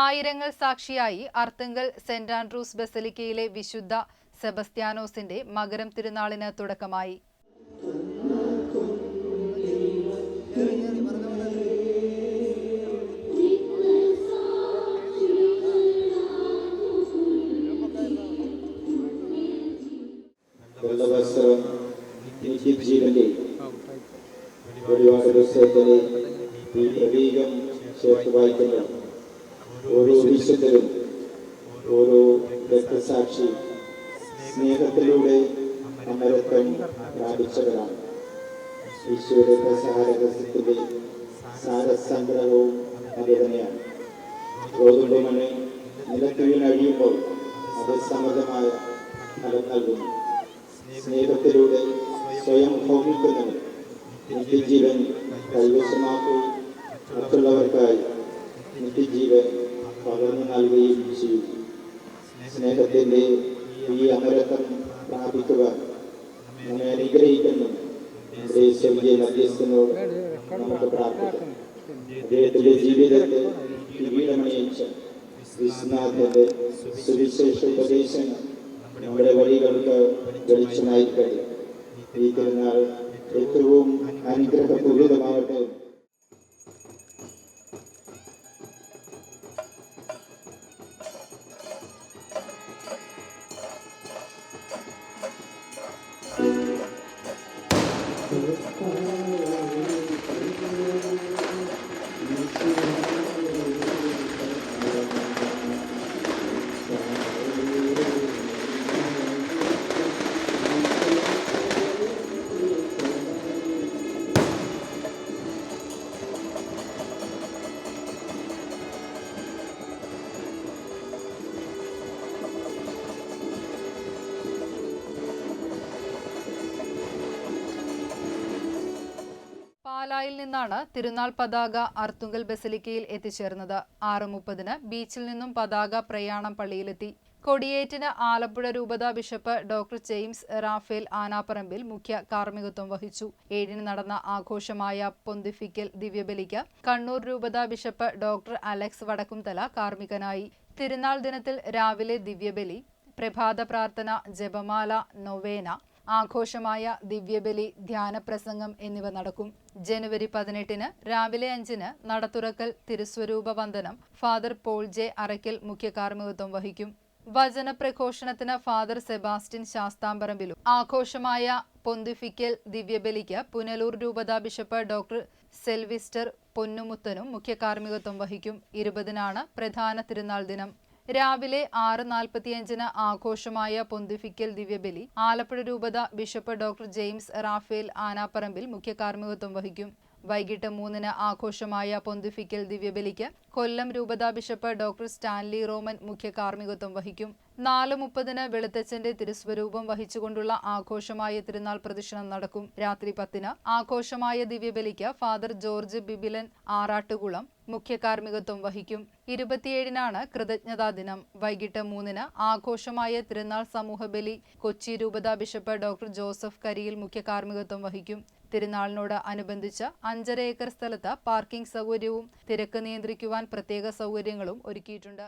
ആയിരങ്ങൾ സാക്ഷിയായി Arthunkal saint Andrews ബസലിക്കയിലെ വിശുദ്ധ സെബസ്ത്യാനോസിന്റെ മകരം തിരുനാളിന് തുടക്കമായി. ഒരുപാട് ദിവസത്തിന് ഈ പ്രതീകം ചേർത്ത് വായിക്കുന്ന. ഓരോ വിശുദ്ധരും ഓരോ രക്തസാക്ഷി സ്നേഹത്തിലൂടെ അമരത്വം പ്രാപിച്ചവരാണ്. ഈശോയുടെ പ്രസാരകത്തിന്റെ സാരസംഗ്രഹവും അത് തന്നെയാണ് ഗോതമ്പ് മണി നിലത്ത് വീണഴിയുമ്പോൾ അത് സമൃദ്ധമായ ഫലം നൽകുന്നു. സ്നേഹത്തിലൂടെ സ്വയം ഭോഗിക്കുന്നവർ നിത്യജീവൻ കൈവശമാക്കി. മറ്റുള്ളവർക്കായി നിത്യജീവൻ പകർന്നു നൽകുകയും ചെയ്യും. സ്നേഹത്തിന്റെ ഈ അമരത്വം പ്രാപിക്കുക നമ്മെ അനുഗ്രഹിക്കുന്നു. നമ്മുടെ സ്വർഗീയ മധ്യസ്ഥനോട് നമുക്ക് പ്രാർത്ഥിക്കാം. അദ്ദേഹത്തിന്റെ ജീവിതത്തെ കിരീടമണിയിച്ച വിശ്വനാഥന്റെ സുവിശേഷ ഉപദേശങ്ങൾ നമ്മുടെ വഴികൾക്ക് വെളിച്ചമായിരിക്കട്ടെ ഈ തിരുനാൾ ഏറ്റവും അനുഗ്രഹപൂരിതമാവട്ടെ പാലായിൽ നിന്നാണ് തിരുനാൾ പതാക അർത്തുങ്കൽ ബസലിക്കയിൽ എത്തിച്ചേർന്നത്. ആറ് മുപ്പതിന് ബീച്ചിൽ നിന്നും പതാക പ്രയാണം പള്ളിയിലെത്തി. കൊടിയേറ്റിന് ആലപ്പുഴ രൂപതാ bishop doctor James Raphael Anaparambil മുഖ്യ കാർമ്മികത്വം വഹിച്ചു. ഏഴിന് നടന്ന ആഘോഷമായ പൊന്തിഫിക്കൽ ദിവ്യബലിക്ക് കണ്ണൂർ രൂപതാ ബിഷപ്പ് ഡോക്ടർ അലക്സ് വടക്കുംതല കാർമ്മികനായി. തിരുനാൾ ദിനത്തിൽ രാവിലെ ദിവ്യബലി പ്രഭാത പ്രാർത്ഥന ജപമാല നൊവേന ആഘോഷമായ ദിവ്യബലി ധ്യാനപ്രസംഗം എന്നിവ നടക്കും. ജനുവരി പതിനെട്ടിന് രാവിലെ അഞ്ചിന് നടത്തുറക്കൽ തിരുസ്വരൂപ വന്ദനം ഫാദർ പോൾ ജെ അറയ്ക്കൽ മുഖ്യ കാർമ്മികത്വം വഹിക്കും. വചനപ്രഘോഷണത്തിന് ഫാദർ സെബാസ്റ്റ്യൻ ശാസ്താംപറമ്പിലും. ആഘോഷമായ പൊന്തിഫിക്കൽ ദിവ്യബലിക്ക് പുനലൂർ രൂപതാ ബിഷപ്പ് ഡോക്ടർ സെൽവിസ്റ്റർ പൊന്നുമുത്തനും മുഖ്യ കാർമ്മികത്വം വഹിക്കും. ഇരുപതിനാണ് പ്രധാന തിരുനാൾ ദിനം. രാവിലെ ആറ് നാൽപ്പത്തിയഞ്ചിന് ആഘോഷമായ പൊന്തിഫിക്കൽ ദിവ്യബലി. ആലപ്പുഴ രൂപത bishop doctor James Raphael Anaparambil മുഖ്യ കാർമ്മികത്വം വഹിക്കും. വൈകിട്ട് മൂന്നിന് ആഘോഷമായ പൊന്തിഫിക്കൽ ദിവ്യബലിക്ക് കൊല്ലം രൂപതാ ബിഷപ്പ് ഡോക്ടർ സ്റ്റാൻലി റോമൻ മുഖ്യ കാർമ്മികത്വം വഹിക്കും. നാല് മുപ്പതിന് വെളുത്തച്ഛന്റെ തിരുസ്വരൂപം വഹിച്ചുകൊണ്ടുള്ള ആഘോഷമായ തിരുനാൾ പ്രദക്ഷിണം നടക്കും. രാത്രി പത്തിന് ആഘോഷമായ ദിവ്യബലിക്ക് ഫാദർ ജോർജ് ബിബിലൻ ആറാട്ടുകുളം മുഖ്യ കാർമ്മികത്വം വഹിക്കും. ഇരുപത്തിയേഴിനാണ് കൃതജ്ഞതാ ദിനം. വൈകിട്ട് മൂന്നിന് ആഘോഷമായ തിരുനാൾ സമൂഹബലി കൊച്ചി രൂപതാ ബിഷപ്പ് ഡോക്ടർ ജോസഫ് കരിയിൽ മുഖ്യ കാർമ്മികത്വം വഹിക്കും. തിരുനാളിനോട് അനുബന്ധിച്ച് അഞ്ചര ഏക്കർ സ്ഥലത്ത് പാർക്കിംഗ് സൗകര്യവും തിരക്ക് നിയന്ത്രിക്കുവാൻ പ്രത്യേക സൗകര്യങ്ങളും ഒരുക്കിയിട്ടുണ്ട്.